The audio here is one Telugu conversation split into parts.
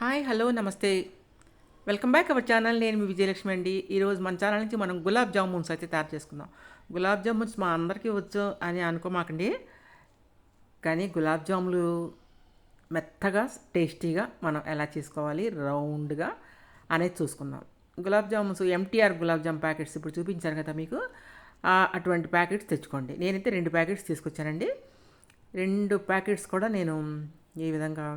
హాయ్ హలో నమస్తే. Welcome back our channel. నేను మీ విజయలక్ష్మి అండి. ఈరోజు మన ఛానల్ నుంచి మనం గులాబ్ జామున్స్ అయితే తయారు చేసుకుందాం. గులాబ్ జామున్స్ మా అందరికీ వచ్చు అని అనుకోమాకండి. కానీ గులాబ్ జాములు మెత్తగా టేస్టీగా మనం ఎలా చేసుకోవాలి రౌండ్గా అనేది చూసుకుందాం. గులాబ్ జామున్స్ ఎంటీఆర్ గులాబ్ జామ్ ప్యాకెట్స్ ఇప్పుడు చూపించాను కదా మీకు. అటువంటి ప్యాకెట్స్ తెచ్చుకోండి. నేనైతే రెండు ప్యాకెట్స్ తీసుకొచ్చానండి. రెండు ప్యాకెట్స్ కూడా నేను ఈ విధంగా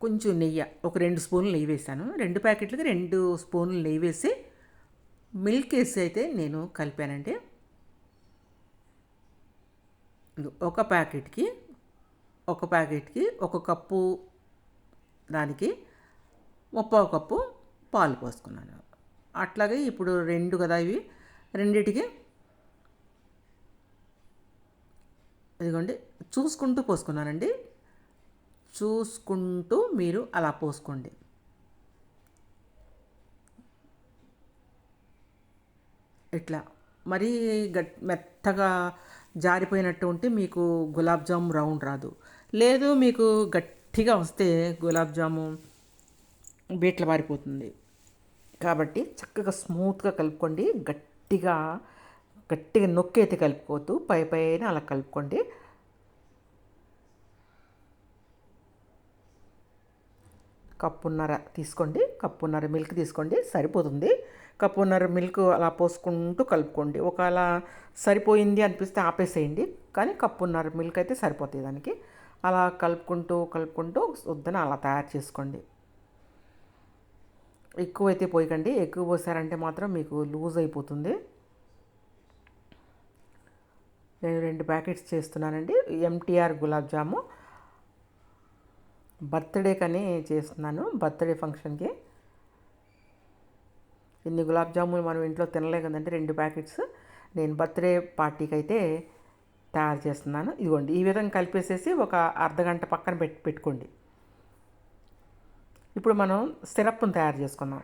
కొంచెం నెయ్యి ఒక రెండు స్పూన్లు నెయ్యి వేసాను రెండు ప్యాకెట్లకి రెండు స్పూన్లు నెయ్యి వేసి మిల్క్ వేసి అయితే నేను కలిపానండి ఒక ప్యాకెట్కి ఒక ప్యాకెట్కి ఒక కప్పు దానికి ముప్పావు కప్పు పాలు పోసుకున్నాను. అట్లాగే ఇప్పుడు రెండు కదా ఇవి రెండిటికి ఇదిగోండి చూసుకుంటూ పోసుకున్నానండి. చూసుకుంటూ మీరు అలా పోసుకోండి. ఇట్లా మరీ గట్ మెత్తగా జారిపోయినట్టు ఉంటే మీకు గులాబ్ జామ్ రౌండ్ రాదు. లేదు మీకు గట్టిగా వస్తే గులాబ్ జాము బీట్ల పారిపోతుంది. కాబట్టి చక్కగా స్మూత్గా కలుపుకోండి. గట్టిగా గట్టిగా నొక్కి అయితే కలుపుకోవద్దు. పై పైన అలా కలుపుకోండి. కప్పున్నర తీసుకోండి కప్పున్నర మిల్క్ తీసుకోండి సరిపోతుంది. కప్పున్నర మిల్క్ అలా పోసుకుంటూ కలుపుకోండి. ఒకవేళ సరిపోయింది అనిపిస్తే ఆపేసేయండి కానీ కప్పున్నర మిల్క్ అయితే సరిపోతుంది దానికి. అలా కలుపుకుంటూ కలుపుకుంటూ వద్దన అలా తయారు చేసుకోండి. ఎక్కువ అయితే పోయకండి. ఎక్కువ పోసారంటే మాత్రం మీకు లూజ్ అయిపోతుంది. నేను రెండు ప్యాకెట్స్ చేస్తున్నానండి. ఎంటీఆర్ గులాబ్ జాము. బర్త్డే కని చేస్తున్నాను బర్త్డే ఫంక్షన్కి. ఇన్ని గులాబ్ జాములు మనం ఇంట్లో తినలే కదంటే రెండు ప్యాకెట్స్. నేను బర్త్డే పార్టీకి అయితే తయారు చేస్తున్నాను. ఇదిగోండి ఈ విధంగా కలిపేసేసి ఒక అర్ధగంట పక్కన పెట్టి పెట్టుకోండి. ఇప్పుడు మనం సిరప్ను తయారు చేసుకుందాం.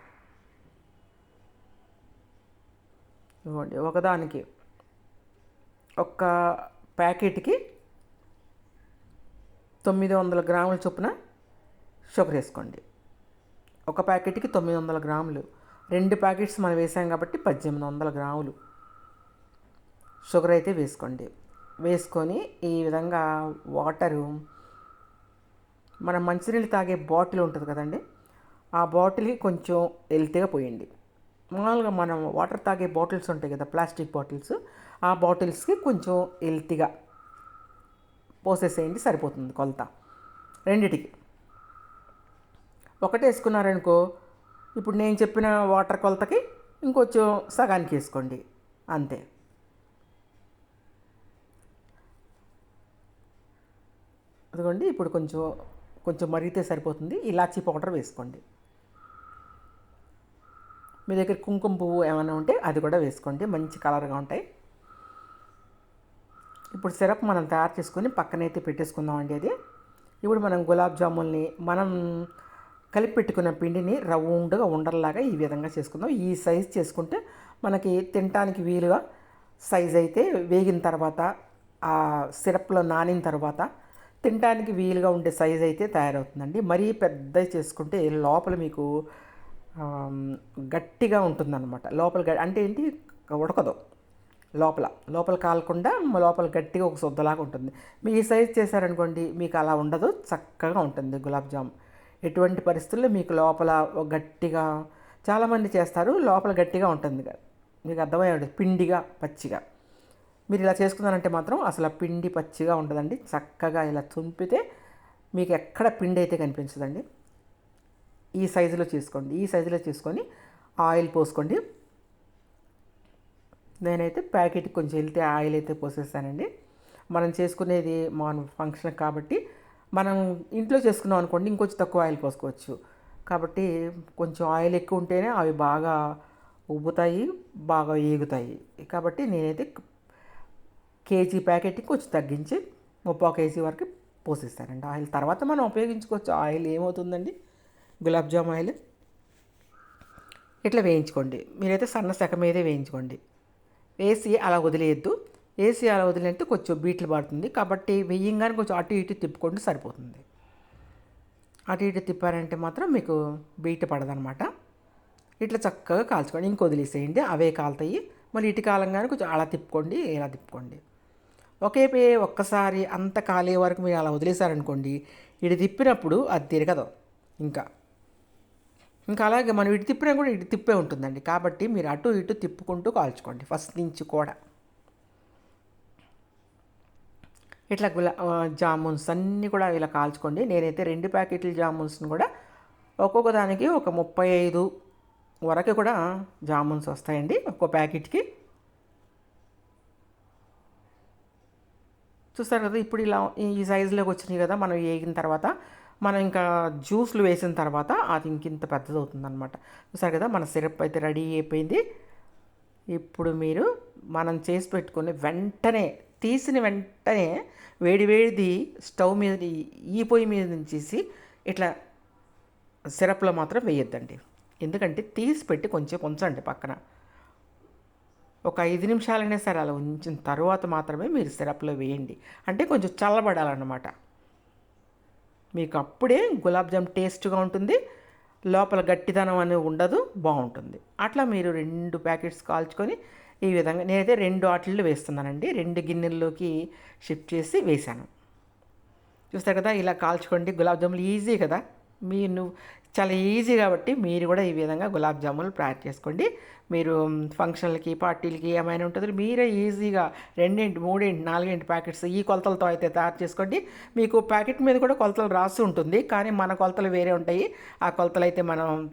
ఇవ్వండి ఒకదానికి ఒక్క ప్యాకెట్కి తొమ్మిది వందల గ్రాముల చొప్పున షుగర్ వేసుకోండి. ఒక ప్యాకెట్కి తొమ్మిది వందల గ్రాములు. రెండు ప్యాకెట్స్ మనం వేసాం కాబట్టి పద్దెనిమిది వందల గ్రాములు. షుగర్ అయితే వేసుకోండి. వేసుకొని ఈ విధంగా వాటరు మనం మంచినీళ్ళు తాగే బాటిల్ ఉంటుంది కదండి ఆ బాటిల్కి కొంచెం హెల్తీగా పోయండి. మామూలుగా మనం వాటర్ తాగే బాటిల్స్ ఉంటాయి కదా ప్లాస్టిక్ బాటిల్స్ ఆ బాటిల్స్కి కొంచెం హెల్తీగా పోసేసేయండి సరిపోతుంది కొలత. రెండిటికి. ఒకటి వేసుకున్నారనుకో ఇప్పుడు నేను చెప్పిన వాటర్ కొలతకి ఇంకొంచెం సగానికి వేసుకోండి. అంతే. అదిగోండి ఇప్పుడు కొంచెం కొంచెం మరిగితే సరిపోతుంది. ఇలాచీ పౌడర్ వేసుకోండి. మీ దగ్గర కుంకుమ పువ్వు ఏమైనా ఉంటే అది కూడా వేసుకోండి. మంచి కలర్గా ఉంటాయి. ఇప్పుడు సిరప్ మనం తయారు చేసుకొని పక్కనైతే పెట్టేసుకుందామండి అది. ఇప్పుడు మనం గులాబ్ జాముల్ని మనం కలిపి పెట్టుకున్న పిండిని రౌండ్గా ఉండల్లాగా ఈ విధంగా చేసుకుందాం. ఈ సైజ్ చేసుకుంటే మనకి తినటానికి వీలుగా సైజ్ అయితే వేగిన తర్వాత ఆ సిరప్లో నానిన తర్వాత తినడానికి వీలుగా ఉండే సైజ్ అయితే తయారవుతుందండి. మరీ పెద్దది చేసుకుంటే లోపల మీకు గట్టిగా ఉంటుందన్నమాట. లోపల గ- అంటే ఏంటి? ఉడకదు. లోపల లోపల కాలకుండా లోపల గట్టిగా ఒక శుద్ధలాగా ఉంటుంది. మీ ఈ సైజ్ చేశారనుకోండి మీకు అలా ఉండదు. చక్కగా ఉంటుంది గులాబ్ జామ్. ఎటువంటి పరిస్థితుల్లో మీకు లోపల గట్టిగా చాలామంది చేస్తారు లోపల గట్టిగా ఉంటుంది మీకు అర్థమై పిండిగా పచ్చిగా. మీరు ఇలా చేసుకున్నారంటే మాత్రం అసలు పిండి పచ్చిగా ఉండదండి చక్కగా ఇలా తుంపితే మీకు ఎక్కడ పిండి అయితే కనిపించదండి. ఈ సైజులో చేసుకోండి ఈ సైజులో చేసుకొని ఆయిల్ పోసుకోండి. నేనైతే ప్యాకెట్ కొంచెం వెళ్తే ఆయిల్ అయితే పోసేస్తానండి. మనం చేసుకునేది మన ఫంక్షన్ కాబట్టి మనం ఇంట్లో చేసుకున్నాం అనుకోండి ఇంకొంచెం తక్కువ ఆయిల్ పోసుకోవచ్చు. కాబట్టి కొంచెం ఆయిల్ ఎక్కువ ఉంటేనే అవి బాగా ఉబ్బుతాయి బాగా ఏగుతాయి. కాబట్టి నేనైతే కేజీ ప్యాకెట్కి కొంచెం తగ్గించి ముప్పై కేజీ వరకు పోసిస్తానండి ఆయిల్. తర్వాత మనం ఉపయోగించుకోవచ్చు. ఆయిల్ ఏమవుతుందండి? గులాబ్ జామ్ ఆయిల్. ఇట్లా వేయించుకోండి. మీరైతే సన్న సెక మీదే వేయించుకోండి. వేసి అలా వదిలేయద్దు. వేసి అలా వదిలేస్తే కొంచెం బీట్లు పడుతుంది. కాబట్టి వెయ్యంగానే కొంచెం అటు ఇటు తిప్పుకుంటే సరిపోతుంది. అటు ఇటు తిప్పారంటే మాత్రం మీకు బీట్ పడదనమాట. ఇట్లా చక్కగా కాల్చుకోండి. ఇంక వదిలేసేయండి. అవే కాలుతాయి. మళ్ళీ ఇటు కాలంగానే కొంచెం అలా తిప్పుకోండి ఇలా తిప్పుకోండి. ఒకే పే ఒక్కసారి అంత కాలే వరకు మీరు అలా వదిలేశారనుకోండి ఇటు తిప్పినప్పుడు అది తిరగదు ఇంకా. ఇంకా అలాగే మనం ఇటు తిప్పినా కూడా ఇటు తిప్పే ఉంటుందండి. కాబట్టి మీరు అటు ఇటు తిప్పుకుంటూ కాల్చుకోండి. ఫస్ట్ నుంచి కూడా. ఇట్లా గులా జామున్స్ అన్నీ కూడా ఇలా కాల్చుకోండి. నేనైతే రెండు ప్యాకెట్ల జామున్స్ని కూడా ఒక్కొక్క దానికి ఒక ముప్పై ఐదు వరకు కూడా జామున్స్ వస్తాయండి ఒక్కో ప్యాకెట్కి. చూస్తారు కదా ఇప్పుడు ఇలా ఈ సైజులోకి వచ్చినాయి కదా మనం వేగిన తర్వాత మనం ఇంకా జ్యూస్లు వేసిన తర్వాత అది ఇంకింత పెద్దది అవుతుందన్నమాట చూసారు కదా మన సిరప్ అయితే రెడీ అయిపోయింది. ఇప్పుడు మీరు మనం చేసి పెట్టుకుని వెంటనే తీసిన వెంటనే వేడివేడిది స్టవ్ మీద ఈ పొయ్యి మీద నుంచేసి ఇట్లా సిరప్లో మాత్రం వేయొద్దండి. ఎందుకంటే తీసి పెట్టి కొంచెం ఉంచండి పక్కన. ఒక ఐదు నిమిషాలైనా సరే అలా ఉంచిన తర్వాత మాత్రమే మీరు సిరప్లో వేయండి. అంటే కొంచెం చల్లబడాలన్నమాట. మీకు అప్పుడే గులాబ్ జామ్ టేస్ట్గా ఉంటుంది లోపల గట్టిదనం అనేది ఉండదు బాగుంటుంది. అట్లా మీరు రెండు ప్యాకెట్స్ కాల్చుకొని ఈ విధంగా నేనైతే రెండు ఆటల్లో వేస్తున్నానండి. రెండు గిన్నెల్లోకి షిఫ్ట్ చేసి వేశాను. చూస్తారు కదా ఇలా కాల్చుకోండి. గులాబ్ జాములు ఈజీ కదా. మీరు నువ్వు చాలా ఈజీ కాబట్టి మీరు కూడా ఈ విధంగా గులాబ్ జాములు ప్రిపేర్ చేసుకోండి. మీరు ఫంక్షన్లకి పార్టీలకి ఏమైనా ఉంటుంది మీరే ఈజీగా రెండేంటి మూడేంటి నాలుగేంటి ప్యాకెట్స్ ఈ కొలతలతో అయితే తయారు చేసుకోండి. మీకు ప్యాకెట్ మీద కూడా కొలతలు రాసి ఉంటుంది. కానీ మన కొలతలు వేరే ఉంటాయి. ఆ కొలతలు అయితే మనం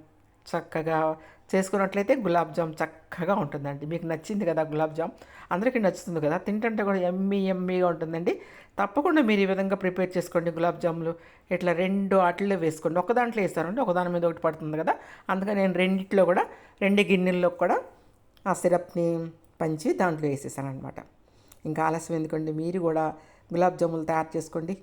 చక్కగా చేసుకున్నట్లయితే గులాబ్ జామ్ చక్కగా ఉంటుందండి. మీకు నచ్చింది కదా గులాబ్ జామ్? అందరికీ నచ్చుతుంది కదా? తింటుంటే కూడా ఎమ్మీ ఎమ్మీగా ఉంటుందండి. తప్పకుండా మీరు ఈ విధంగా ప్రిపేర్ చేసుకోండి గులాబ్ జాములు. ఇట్లా రెండు ఆటల్లో వేసుకోండి. ఒక దాంట్లో వేస్తారండి ఒక దాని మీద ఒకటి పడుతుంది కదా? అందుకని నేను రెండిట్లో కూడా రెండు గిన్నెల్లో కూడా ఆ సిరప్ని పంచి దాంట్లో వేసేసాను అనమాట ఇంకా ఆలస్యం ఎందుకండి? మీరు కూడా గులాబ్ జాములు తయారు చేసుకోండి.